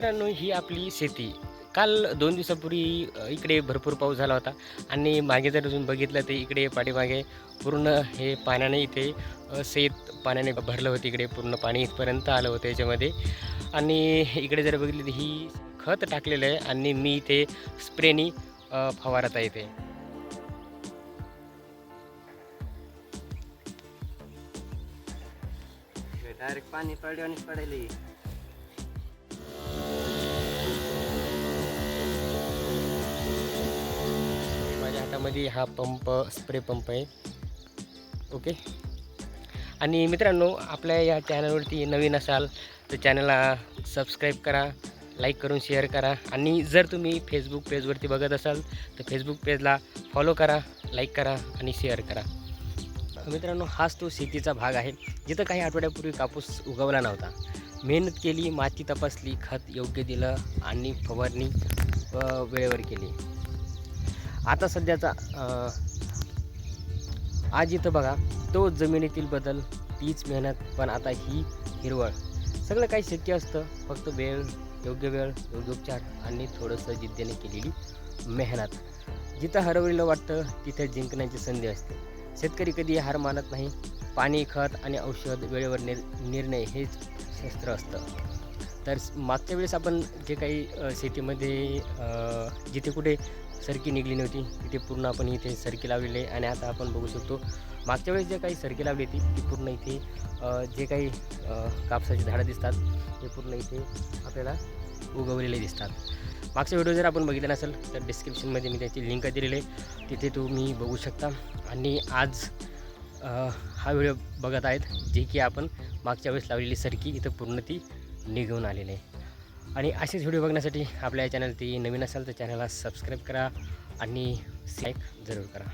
मित्रांनो ही आपली शेती. काल दोन दिवसापूर्वी इकडे भरपूर पाऊस झाला होता आणि मागे जर अजून बघितलं तर इकडे पाठीमागे पूर्ण हे पाण्याने इथे शेत पाण्याने भरलं होतं. इकडे पूर्ण पाणी इथपर्यंत आलं होतं याच्यामध्ये. आणि इकडे जर बघितलं तर ही खत टाकलेलं आहे आणि मी इथे स्प्रेनी फवारत आहे इथे. डायरेक्ट पाणी पडले आणि पडायला. यामध्ये हा पंप स्प्रे पंप आहे. ओके आणि मित्रांनो आपल्या या चॅनलवरती नवीन असाल तर चॅनलला सबस्क्राईब करा लाईक करून शेअर करा. आणि जर तुम्ही फेसबुक पेजवरती बघत असाल तर फेसबुक पेजला फॉलो करा लाईक करा आणि शेअर करा. मित्रांनो हाच तो शेतीचा भाग आहे. जिथं काही आठवड्यापूर्वी कापूस उगवला नव्हता. मेहनत केली माती तपासली खत योग्य दिलं आणि फवारणी वेळेवर केली. आता सध्याचा आज इथं बघा तो जमिनीतील बदल तीच मेहनत पण आता ही हिरवळ. सगळं काही शक्य असतं फक्त वेळ योग्य वेळ योग्य उपचार आणि थोडंसं जिद्दीने केलेली मेहनत. जिथं हरवलेलं वाटतं तिथे जिंकण्याची संधी असते. शेतकरी कधी हार मानत नाही. पाणी खत आणि औषध वेळेवर निर् निर्णय हेच शस्त्र असतं. तर मागच्या वेळेस आपण जे काही शेतीमध्ये जिथे कुठे सरकी निघली नव्हती तिथे पूर्ण आपण इथे सरकी लावलेली आहे आणि आता आपण बघू शकतो मागच्या वेळेस जे काही सरकी लावली होती ती पूर्ण इथे जे काही कापसाची झाडं दिसतात ते पूर्ण इथे आपल्याला उगवलेले दिसतात. मागचा व्हिडिओ जर आपण बघितला नसेल तर डिस्क्रिप्शनमध्ये मी त्याची लिंक दिलेली आहे. तिथे तुम्ही बघू शकता. आणि आज हा व्हिडिओ बघत आहेत जे की आपण मागच्या वेळेस लावलेली सरकी इथं पूर्ण ती निघून आलेले आहे. आणि असेच व्हिडिओ बघण्यासाठी आपल्या चॅनल ती नवीन असाल तर चॅनलला सबस्क्राईब करा आणि लाईक जरूर करा.